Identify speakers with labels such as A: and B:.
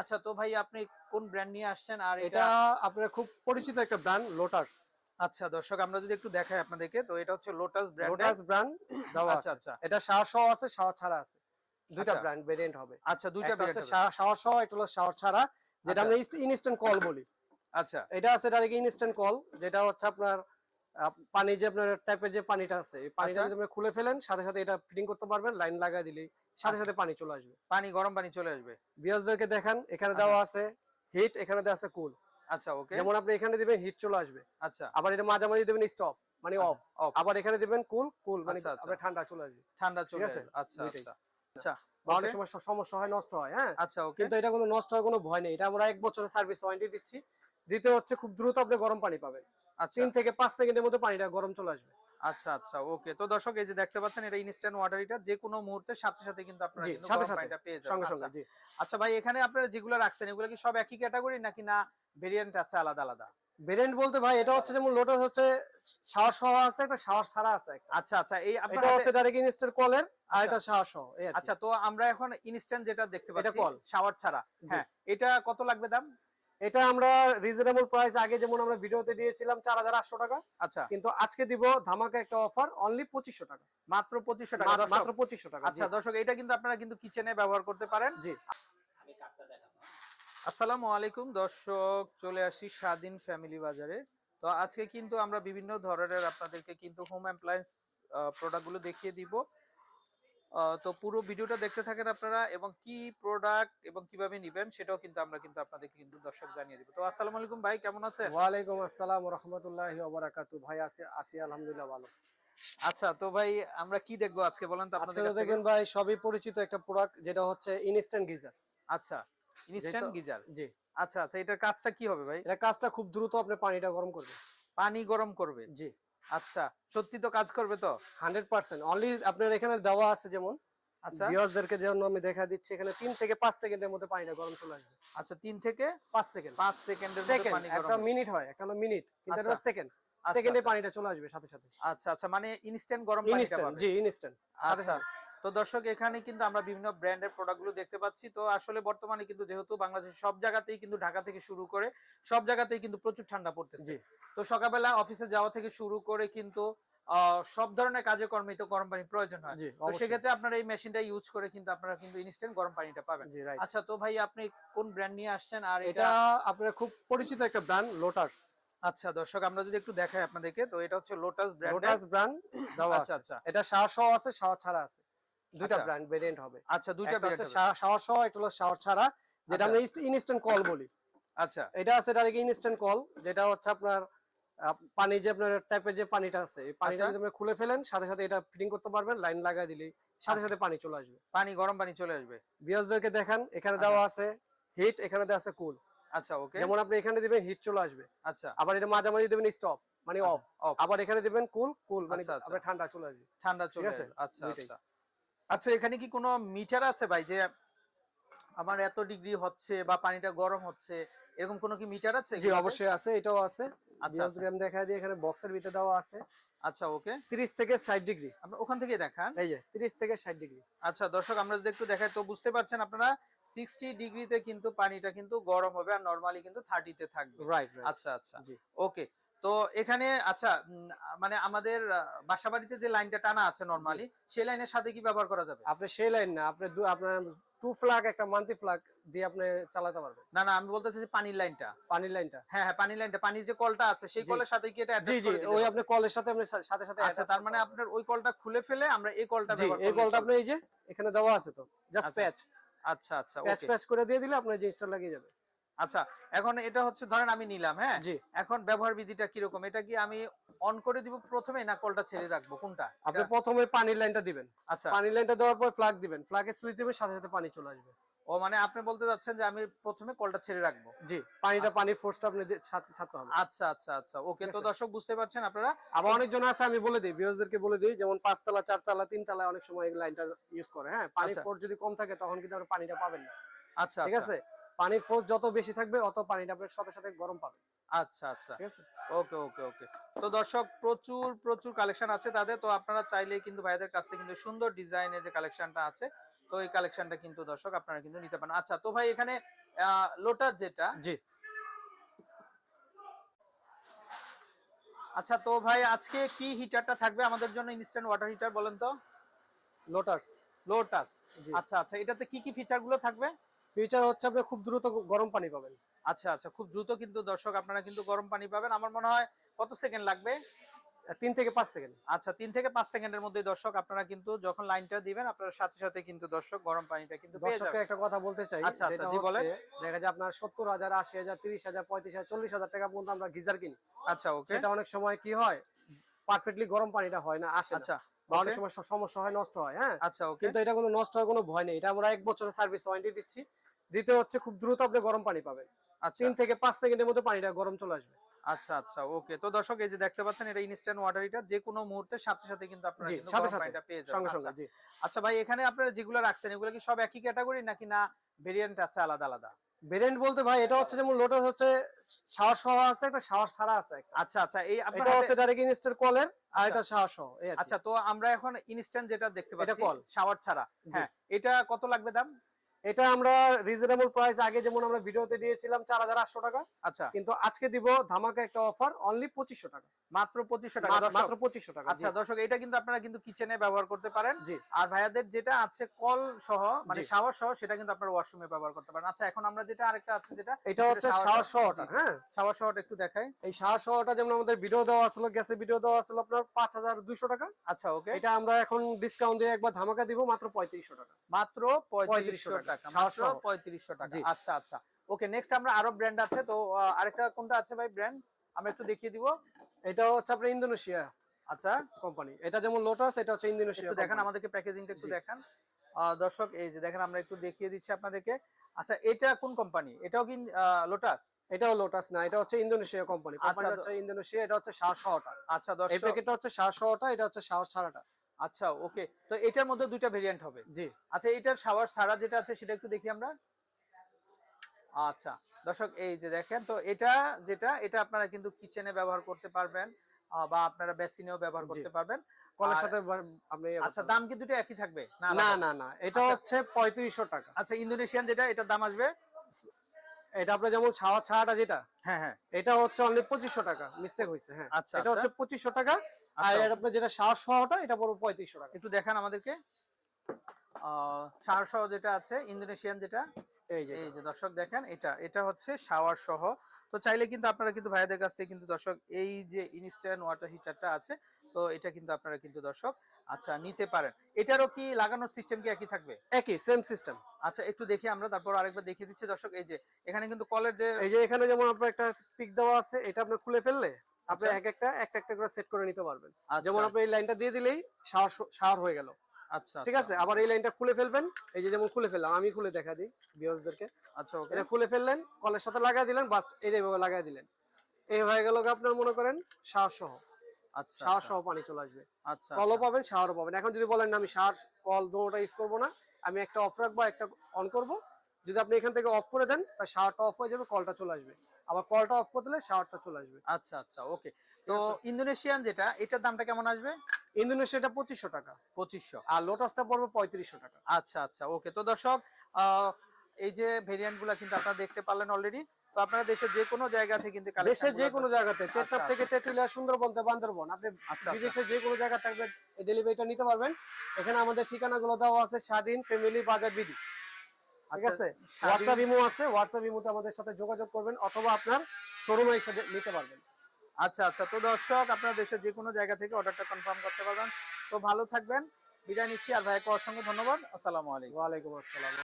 A: আচ্ছা তো ভাই আপনি কোন ব্র্যান্ড নিয়ে আসছেন? আর
B: এটা
A: এটা
B: আপনার খুব পরিচিত একটা ব্র্যান্ড লোটাস
A: আচ্ছা দর্শক আমরা যদি একটু দেখাই আপনাদেরকে তো এটা হচ্ছে লোটাস ব্র্যান্ড
B: লোটাস ব্র্যান্ড দেওয়া
A: আচ্ছা আচ্ছা।
B: এটা শাওয়ার সহ আছে শাওয়ার ছাড়া আছে। দুইটা
A: আচ্ছা।
B: ব্র্যান্ড ভেরিয়েন্ট হবে।
A: আচ্ছা দুইটা variant হবে।
B: শাওয়ার সহ একটা হলো শাওয়ার ছাড়া যেটা
A: আচ্ছা।
B: আমরা ইনস্ট্যান্ট কল বলি।
A: আচ্ছা।
B: এটা আছে ডাইরেক্ট ইনস্ট্যান্ট কল যেটা হচ্ছে আপনার পানি যে আপনার টাইপের যে পানিটা আছে এই পানিটা
A: আচ্ছা।
B: যদি আপনি খুলে ফেলেন সাথে সাথে এটা ফিটিং করতে পারবেন লাইন লাগাই দিলেই। সাথে
A: আচ্ছা।
B: সাথে পানি চলে আসবে।
A: পানি গরম পানি চলে আসবে।
B: বিয়াসদেরকে দেখান এখানে দেওয়া আছে হিট এখানে দেওয়া আছে কুল
A: আচ্ছা ওকে
B: যেমন আপনি এখানে দিবেন হিট চলে আসবে।
A: আচ্ছা।
B: আবার এটা মাঝামাঝি দিবেন স্টপ মানে অফ
A: অফ
B: আবার এখানে দিবেন কুল কুল মানে
A: আচ্ছা, আচ্ছা।
B: ঠান্ডা চলে আসবে।
A: ঠান্ডা চলে আসবে। আচ্ছা আচ্ছা। আচ্ছা
B: অনেক সময় সমস্যা হয় নষ্ট হয় হ্যাঁ?
A: আচ্ছা
B: কিন্তু এটা কোনো নষ্ট হওয়ার কোনো ভয় নেই। এটা আমরা এক বছরের সার্ভিস ওয়ারেন্টি দিচ্ছি। দ্বিতীয় হচ্ছে খুব দ্রুত আপনি গরম পানি পাবেন।
A: আচ্ছা।
B: তিন থেকে পাঁচ সেকেন্ডের মধ্যে পানিটা গরম চলে আসবে।
A: আচ্ছা আচ্ছা ওকে তো দর্শক এই যে দেখতে পাচ্ছেন এটা ইনস্ট্যান্ট ওয়াটার এটা যে কোনো মুহূর্তে সাথে সাথে কিন্তু আপনারা কিন্তু
B: সাথে সাথে
A: পেয়ে যাবেন
B: সঙ্গে
A: আচ্ছা।
B: সঙ্গে জি
A: আচ্ছা ভাই এখানে আপনারা যেগুলো রাখছেন এগুলো কি সব একই ক্যাটাগরি নাকি না ভেরিয়েন্ট আছে আলাদা আলাদা
B: ভেরিয়েন্ট বলতে ভাই এটা হচ্ছে যেমন লোটাস হচ্ছে শাওয়ার সহ আছে একটা শাওয়ার ছাড়া আছে
A: আচ্ছা আচ্ছা এই আপনার
B: এটা হচ্ছে ডাইরেক্ট ইনস্ট্যান্ট কলের আর
A: আচ্ছা।
B: এটা শাওয়ার সহ।
A: আচ্ছা তো আমরা এখন ইনস্ট্যান্ট যেটা দেখতে
B: এটা
A: পাচ্ছি
B: কল।
A: শাওয়ার ছাড়া হ্যাঁ এটা কত লাগবে দাম
B: এটা আমরা রিজনেবল প্রাইস আগে যেমন আমরা ভিডিওতে দিয়েছিলাম চার হাজার আটশো টাকা
A: আচ্ছা।
B: কিন্তু আজকে দিব ধামাকা একটা অফার অনলি পঁচিশশো টাকা।
A: মাত্র পঁচিশশো টাকা
B: মাত্র-
A: দর্শক।
B: পঁচিশশো টাকা
A: আচ্ছা দর্শক এটা কিন্তু আপনারা কিন্তু কিচেনে ব্যবহার করতে পারেন।
B: জি।
A: আসসালামু আলাইকুম দর্শক চলে আসি স্বাধীন ফ্যামিলি বাজারে। তো আজকে কিন্তু আমরা বিভিন্ন ধরনের আপনাদেরকে কিন্তু হোম অ্যাপ্লায়েন্স প্রোডাক্টগুলো দেখিয়ে দিব। তো পুরো ভিডিওটা দেখতে থাকেন আপনারা এবং কি প্রোডাক্ট এবং কীভাবে নিবেন সেটাও কিন্তু আমরা কিন্তু আপনাদেরকে কিন্তু দর্শক জানিয়ে দিব। তো আসসালামু আলাইকুম ভাই কেমন আছেন?
B: ওয়ালাইকুম আসসালাম রহমতুল্লাহ ওবরাকাতু। ভাই আছি আছি আলহামদুলিল্লাহ ভালো।
A: আচ্ছা তো ভাই আমরা কি দেখব আজকে বলেন তো আপনাদের কাছ থেকে?
B: দেখবেন ভাই সবই পরিচিত একটা প্রোডাক্ট যেটা হচ্ছে ইনস্ট্যান্ট গিজার
A: আচ্ছা ইনস্ট্যান্ট গিজার
B: জি।
A: আচ্ছা আচ্ছা এটার কাজটা কি হবে ভাই?
B: এটা কাজটা খুব দ্রুত আপনি পানিটা গরম করবে
A: পানি গরম করবে
B: জি।
A: আচ্ছা সত্যি তো কাজ করবে তো?
B: Hundred percent. অনলি আপনার এখানে দেওয়া আছে যেমন।
A: আচ্ছা।
B: ভিউয়ার্সদেরকে আমি দেখা দিচ্ছি এখানে থেকে সেকেন্ডের মধ্যে পানিটা গরম চলে আসবে।
A: আচ্ছা থেকে
B: সেকেন্ড।
A: সেকেন্ডের মধ্যে
B: সেকেন্ড একটা মিনিট হয় একটা হলো মিনিট। কিন্তু এটা
A: আচ্ছা।
B: সেকেন্ড
A: আচ্ছা,
B: সেকেন্ডে
A: আচ্ছা।
B: পানিটা চলে আসবে সাথে সাথে।
A: আচ্ছা আচ্ছা মানে ইনস্ট্যান্ট গরম পানিটা পাবে।
B: জি ইনস্ট্যান্ট
A: আচ্ছা। তো দর্শক এখানে কিন্তু আমরা বিভিন্ন ব্র্যান্ডের প্রোডাক্টগুলো দেখতে পাচ্ছি। তো আসলে বর্তমানে কিন্তু যেহেতু বাংলাদেশের সব জায়গাতেই কিন্তু ঢাকা থেকে শুরু করে সব জায়গাতেই কিন্তু প্রচুর ঠান্ডা পড়তেছে। তো সকালবেলা অফিসে যাওয়া থেকে শুরু করে কিন্তু সব ধরনের কাজে কর্মে তো গরম পানি প্রয়োজন হয়। তো সেক্ষেত্রে আপনারা এই মেশিনটা ইউজ করে কিন্তু আপনারা কিন্তু ইনস্ট্যান্ট গরম পানিটা পাবেন। আচ্ছা তো ভাই আপনি কোন ব্র্যান্ড নিয়ে আসছেন আর
B: এটা আপনার খুব পরিচিত একটা ব্র্যান্ড লোটাস
A: আচ্ছা দর্শক আমরা যদি একটু দেখাই আপনাদেরকে তো এটা হচ্ছে লোটাস ব্র্যান্ড
B: লোটাস ব্র্যান্ড
A: আচ্ছা আচ্ছা।
B: এটা সহ আছে শাওয়ার ছাড়া আছে। দুইটা
A: আচ্ছা।
B: ব্র্যান্ড ভেরিয়েন্ট হবে।
A: আচ্ছা দুইটা।
B: শা- শাওয়ার সহ একটা হলো শাওয়ার ছাড়া যেটা
A: আচ্ছা।
B: আমরা ইনস্ট্যান্ট কল বলি।
A: আচ্ছা।
B: এটা আছে ডাইরেক্ট ইনস্ট্যান্ট কল যেটা হচ্ছে আপনার পানি যে আপনার টাইপের যে পানিটা আছে এই পানিটা
A: আচ্ছা।
B: যদি আপনি খুলে ফেলেন সাথে সাথে এটা ফিটিং করতে পারবেন লাইন লাগাই দিলেই সাথে
A: আচ্ছা।
B: সাথে পানি চলে আসবে।
A: পানি গরম পানি চলে আসবে।
B: বিয়াসদেরকে দেখান এখানে
A: আচ্ছা।
B: দেওয়া আছে হিট এখানে দেওয়া আছে কুল
A: আচ্ছা ওকে।
B: যেমন আপনি এখানে দিবেন হিট চলে আসবে।
A: আচ্ছা।
B: আবার এটা মাঝামাঝি দিবেন স্টপ মানে অফ
A: অফ
B: আবার এখানে দিবেন কুল কুল মানে
A: আচ্ছা, আচ্ছা।
B: ঠান্ডা চলে আসবে।
A: ঠান্ডা চলে আসবে। আচ্ছা আচ্ছা। আচ্ছা এখানে কি কোনো মিটার আছে ভাই? যে আমার এত ডিগ্রি হচ্ছে বা পানিটা গরম হচ্ছে এরকম কোনো কি মিটার আছে
B: জি অবশ্যই আছে এটাও আছে।
A: আচ্ছা
B: বিয়াসদেরকে আমি দেখা দিই এখানে বক্সের ভিতরে দেওয়া আছে।
A: আচ্ছা ওকে।
B: 30 থেকে 60 ডিগ্রি।
A: আমরা ওখান থেকে দেখান।
B: এই যে 30 থেকে 60 ডিগ্রি।
A: আচ্ছা দর্শক আমরা যদি একটু দেখাই তো বুঝতে পারছেন আপনারা সিক্সটি ডিগ্রিতে কিন্তু পানিটা কিন্তু গরম হবে আর নরমালি কিন্তু থার্টিতে থাকবে।
B: রাইট
A: আচ্ছা আচ্ছা। ওকে তো এখানে আচ্ছা মানে আমাদের বাসা বাড়িতে যে লাইনটা টানা আছে নর্মালি সেই লাইনের সাথে কি ব্যবহার করা যাবে?
B: আপনি সেই লাইন না আপনি আপনার টু ফ্ল্যাগ একটা মান্থলি ফ্ল্যাগ দিয়ে আপনি চালাতে পারবেন।
A: না না আমি বলতে চাইছি পানির লাইনটা।
B: পানির লাইনটা।
A: হ্যাঁ হ্যাঁ পানির লাইনটা পানির যে কলটা আছে সেই কলের সাথে কি এটা
B: জি জি ওই আপনি কলের সাথে আপনি সাথে সাথে
A: আচ্ছা তার মানে আপনার ওই কলটা খুলে ফেলে আমরা এই কলটা ব্যবহার
B: এই কলটা আপনি এই যে এখানে দেওয়া আছে তো জাস্ট
A: আচ্ছা,
B: প্যাচ
A: আচ্ছা আচ্ছা
B: প্যাচ প্যাচ করে দিয়ে দিলে আপনার জিনিসটা লাগিয়ে যাবে।
A: আচ্ছা এখন এটা হচ্ছে ধরেন আমি নিলাম হ্যাঁ? এখন ব্যবহার বিধিটা কীরকম? এটা কি আমি অন করে দিব প্রথমে না কলটা ছেড়ে রাখব? কোনটা?
B: আপনি প্রথমে পানির লাইনটা দিবেন।
A: আচ্ছা।
B: পানির লাইনটা দেওয়ার পর ফ্ল্যাগ দিবেন। ফ্ল্যাগে সুইচ দিবেন সাথে সাথে পানি চলে আসবে।
A: ও মানে আপনি বলতে যাচ্ছেন যে আমি প্রথমে কলটা ছেড়ে রাখব?
B: জি পানিটা পানির ফোর্সটা আপনি ছাড়তে হবে।
A: আচ্ছা আচ্ছা আচ্ছা। ওকে তো দর্শক বুঝতে পারছেন আপনারা?
B: আবার অনেকজন আছে আমি বলে দিই ভিউয়ার্সদেরকে বলে দিই যেমন পাঁচতলা চারতলা তিনতলা অনেক সময় এই লাইনটা ইউজ করে হ্যাঁ? পানির
A: আচ্ছা।
B: ফোর্স যদি কম থাকে তখন কিন্তু আপনি পানিটা পাবেন না।
A: আচ্ছা
B: ঠিক আছে? পানির ফোর্স যত বেশি থাকবে অত পানিটা আপনার সাথে সাথে গরম পাবেন
A: আচ্ছা আচ্ছা। ওকে ওকে ওকে। তো দর্শক প্রচুর প্রচুর কালেকশন আছে তাদের। তো আপনারা চাইলে কিন্তু ভাইদের কাছ থেকে কিন্তু সুন্দর ডিজাইনের যে কালেকশনটা আছে তো এই কালেকশনটা কিন্তু দর্শক আপনারা কিন্তু নিতে পারেন। আচ্ছা তো ভাই এখানে লোটাস যেটা
B: জি।
A: আচ্ছা তো ভাই আজকে কি হিটারটা থাকবে আমাদের জন্য ইনস্ট্যান্ট ওয়াটার হিটার বলেন তো?
B: লোটাস
A: লোটাস আচ্ছা আচ্ছা এটাতে কি কি ফিচারগুলো থাকবে?
B: ফিচার হচ্ছে আপনি খুব দ্রুত গরম পানি পাবেন।
A: আচ্ছা আচ্ছা খুব দ্রুত কিন্তু দর্শক আপনারা কিন্তু গরম পানি পাবেন। আমার মনে হয় কত সেকেন্ড লাগবে?
B: তিন থেকে পাঁচ সেকেন্ড।
A: আচ্ছা তিন থেকে পাঁচ সেকেন্ডের মধ্যে দর্শক আপনারা কিন্তু যখন লাইনটা দিবেন আপনারা সাথে সাথে কিন্তু দর্শক গরম পানিটা কিন্তু
B: দর্শককে একটা কথা বলতে চাই
A: আচ্ছা, আচ্ছা, জি বলেন।
B: দেখা যায় আপনার সত্তর হাজার আশি হাজার তিরিশ হাজার পঁয়ত্রিশ হাজার চল্লিশ হাজার টাকা পর্যন্ত আমরা গিজার কিনি।
A: আচ্ছা ওকে।
B: সেটা অনেক সময় কি হয় পারফেক্টলি গরম পানিটা হয় না আসে
A: আচ্ছা
B: অনেক সময় সমস্যা হয় নষ্ট হয় হ্যাঁ?
A: আচ্ছা ওকে।
B: কিন্তু এটা কোনো নষ্ট হওয়ার কোনো ভয় নেই। এটা আমরা এক বছরের সার্ভিস ওয়ারেন্টি দিচ্ছি। দ্বিতীয় হচ্ছে খুব দ্রুত আপনি গরম পানি পাবেন।
A: আচ্ছা।
B: তিন থেকে পাঁচ সেকেন্ডের মধ্যে পানিটা গরম চলে আসবে।
A: আচ্ছা আচ্ছা ওকে। তো দর্শক এই যে দেখতে পাচ্ছেন এটা ইনস্ট্যান্ট ওয়াটার হিটার যে কোনো মুহূর্তে সাথে সাথে কিন্তু আপনারা কিন্তু
B: সাথে সাথে,
A: পানিটা পেয়ে যাবেন।
B: সঙ্গে
A: আচ্ছা। আচ্ছা ভাই এখানে আপনারা যেগুলো রাখছেন এগুলো কি সব একই ক্যাটাগরি নাকি না ভেরিয়েন্ট আছে আলাদা আলাদা?
B: ভেরিয়েন্ট বলতে ভাই এটা হচ্ছে যেমন লোটাস হচ্ছে শাওয়ার সহ আছে একটা শাওয়ার ছাড়া আছে
A: আচ্ছা আচ্ছা এই আপনার
B: এটা হচ্ছে ডাইরেক্ট ইনস্টার কলের আর
A: আচ্ছা।
B: এটা শাওয়ার সহ আর।
A: আচ্ছা তো আমরা এখন ইনস্ট্যান্ট যেটা দেখতে
B: এটা
A: পাচ্ছি
B: কল।
A: শাওয়ার ছাড়া। হ্যাঁ এটা কত লাগবে দাম?
B: এটা আমরা রিজনেবল প্রাইস আগে যেমন আমরা ভিডিওতে দিয়েছিলাম চার হাজার আটশো টাকা
A: আচ্ছা।
B: কিন্তু আজকে দিব ধামাকা একটা অফার অনলি পঁচিশশো টাকা।
A: মাত্র পঁচিশশো টাকা
B: মাত্র পঁচিশশো টাকা
A: আচ্ছা দর্শক এটা কিন্তু আপনারা কিন্তু কিচেনে ব্যবহার করতে পারেন।
B: জি।
A: আর ভাইয়াদের যেটা আছে কল সহ মানে। শাওয়ার সহ সেটা কিন্তু আপনারা ওয়াশরুমে ব্যবহার করতে পারেন। আচ্ছা এখন আমরা যেটা আরেকটা আছে যেটা
B: এটা হচ্ছে শাওয়ার সহটা হ্যাঁ।
A: শাওয়ার সহটা একটু দেখাই।
B: এই শাওয়ার সহটা যেমন আমাদের ভিডিও দেওয়া আছিল গ্যাসের ভিডিও দেওয়া আছিল আপনার পাঁচ হাজার দুইশো টাকা।
A: আচ্ছা ওকে
B: এটা আমরা এখন ডিসকাউন্ট দিয়ে একবার ধামাকা দিব মাত্র পঁয়ত্রিশশো টাকা।
A: মাত্র পঁয়ত্রিশশো টাকা।
B: টাকা,
A: মাত্র পঁয়ত্রিশশো টাকা। আচ্ছা আচ্ছা। ওকে নেক্সট আমরা আরও ব্র্যান্ড আছে তো আরেকটা কোনটা আছে ভাই ব্র্যান্ড আমরা একটু দেখিয়ে দিব।
B: এটা হচ্ছে আপনার ইন্দোনেশিয়া
A: আচ্ছা।
B: কোম্পানি এটা যেমন লোটাস এটা হচ্ছে ইন্দোনেশিয়া
A: দেখেন আমাদেরকে প্যাকেজিংটা একটু। দেখান। দর্শক এই যে দেখেন আমরা একটু দেখিয়ে দিচ্ছি আপনাদেরকে। আচ্ছা এটা কোন কোম্পানি এটাও কি লোটাস
B: এটাও লোটাস না এটা হচ্ছে ইন্দোনেশিয়া কোম্পানি কোম্পানি
A: আচ্ছা,
B: হচ্ছে ইন্দোনেশিয়া এটা হচ্ছে শাওয়ার সহটা
A: আচ্ছা
B: এই
A: দর্শক
B: প্যাকেটটা হচ্ছে শাওয়ার সহটা এটা হচ্ছে শাওয়ার ছাড়াটা
A: আচ্ছা ওকে তো এটার মধ্যে দুইটা ভেরিয়েন্ট হবে?
B: জি।
A: আচ্ছা এটার শাওয়ার ছাড়া যেটা আছে সেটা একটু দেখি আমরা। আচ্ছা দর্শক এই যে দেখেন তো এটা যেটা এটা আপনারা কিন্তু কিচেনে ব্যবহার করতে পারবেন বা আপনারা বেসিনেও ব্যবহার করতে পারবেন।
B: কলের সাথে আপনি ইয়ে
A: আচ্ছা দাম কি দুটো একই থাকবে? না
B: না না এটা
A: আচ্ছা।
B: হচ্ছে পঁয়ত্রিশশো টাকা।
A: আচ্ছা ইন্দোনেশিয়ান যেটা এটার দাম আসবে?
B: এটা আপনার যেমন শাওয়ার ছাড়াটা যেটা
A: হ্যাঁ হ্যাঁ।
B: এটা হচ্ছে অনলি পঁচিশশো টাকা মিস্টেক হয়েছে হ্যাঁ।
A: আচ্ছা
B: এটা হচ্ছে পঁচিশশো টাকা আর
A: আচ্ছা,
B: এর আপনার যেটা শাওয়ার সহটা এটা পড়বে পঁয়ত্রিশশো টাকা।
A: একটু দেখান আমাদেরকে। সহ যেটা আছে ইন্দোনেশিয়ান যেটা
B: এই যে
A: এই যে দর্শক দেখেন এটা এটা হচ্ছে শাওয়ার সহ। তো চাইলে কিন্তু আপনারা কিন্তু ভাইয়াদের কাছ থেকে কিন্তু দর্শক এই যে ইনস্ট্যান্ট ওয়াটার হিটারটা আছে তো এটা কিন্তু আপনারা কিন্তু দর্শক আচ্ছা নিতে পারেন। এটারও কি লাগানোর সিস্টেম কি একই থাকবে?
B: একই সেম সিস্টেম
A: আচ্ছা একটু দেখি আমরা তারপর আরেকবার দেখিয়ে দিচ্ছি দর্শক এই যে এখানে কিন্তু কলের যে
B: এই যে এখানে যেমন আপনার একটা পিক দেওয়া আছে এটা আপনি খুলে ফেললে আপনি
A: আচ্ছা।
B: এক একটা একটা একটা করে সেট করে নিতে পারবেন।
A: আচ্ছা,
B: যেমন আপনি এই লাইনটা দিয়ে দিলেই শাওয়ার শাওয়ার হয়ে গেল।
A: আচ্ছা
B: ঠিক আছে? আবার এই লাইনটা খুলে ফেলবেন। এই যে যেমন খুলে ফেললাম আমি খুলে দেখা দিই ভিউয়ার্সদেরকে
A: আচ্ছা ওকে।
B: এটা খুলে ফেললেন কলের সাথে লাগাই দিলেন বাস এই এইভাবে লাগাই দিলেন। এই হয়ে গেল আপনার মনে করেন শাওয়ার সহ।
A: আচ্ছা
B: শাওয়ার সহ পানি চলে আসবে।
A: আচ্ছা
B: কলও পাবেন শাওয়ারও পাবেন। এখন যদি বলেন না আমি শাওয়ার কল দুটোটা ইউজ করব না আমি একটা অফ রাখব একটা অন করব যদি আপনি এখান থেকে অফ করে দেন তাহলে শাওয়ারটা অফ হয়ে যাবে কলটা চলে আসবে। আবার কলটা অফ করে দিলে শাওয়ারটা চলে আসবে।
A: আচ্ছা আচ্ছা ওকে তো ইন্দোনেশিয়ান যেটা এটার দামটা কেমন আসবে?
B: ইন্দোনেশিয়াটা পঁচিশশো টাকা।
A: পঁচিশশো।
B: আর লোটাসটা পড়বে পঁয়ত্রিশশো টাকা।
A: আচ্ছা আচ্ছা ওকে তো দর্শক এই যে ভেরিয়েন্টগুলা কিন্তু আপনারা দেখতে পারলেন অলরেডি তো আপনারা দেশের যে কোনো জায়গা থেকে কিন্তু
B: দেশের যে কোনো জায়গাতে টেকনাফ
A: আচ্ছা,
B: থেকে তেতুলিয়া সুন্দরবন থেকে বান্দরবন। আপনি
A: আচ্ছা আচ্ছা।
B: বিদেশে যে কোনো জায়গা থাকবে ডেলিভারিটা নিতে পারবেন। এখানে আমাদের ঠিকানাগুলো দেওয়া আছে স্বাধীন ফ্যামিলি বাজার বিডি। ঠিক
A: আচ্ছা,
B: আছে? হোয়াটসঅ্যাপ ইমো আছে হোয়াটসঅ্যাপ ইমোতে আমাদের সাথে যোগাযোগ করবেন অথবা আপনার শোরুমে এসে নিতে পারবেন।
A: আচ্ছা আচ্ছা। তো দর্শক আপনার দেশের যে কোনো জায়গা থেকে অর্ডারটা কনফার্ম করতে পারবেন। তো ভালো থাকবেন। বিদায় নিচ্ছি। আর ভাইকে অসংখ্য ধন্যবাদ। আসসালামু আলাইকুম।
B: ওয়ালাইকুম আসসালাম।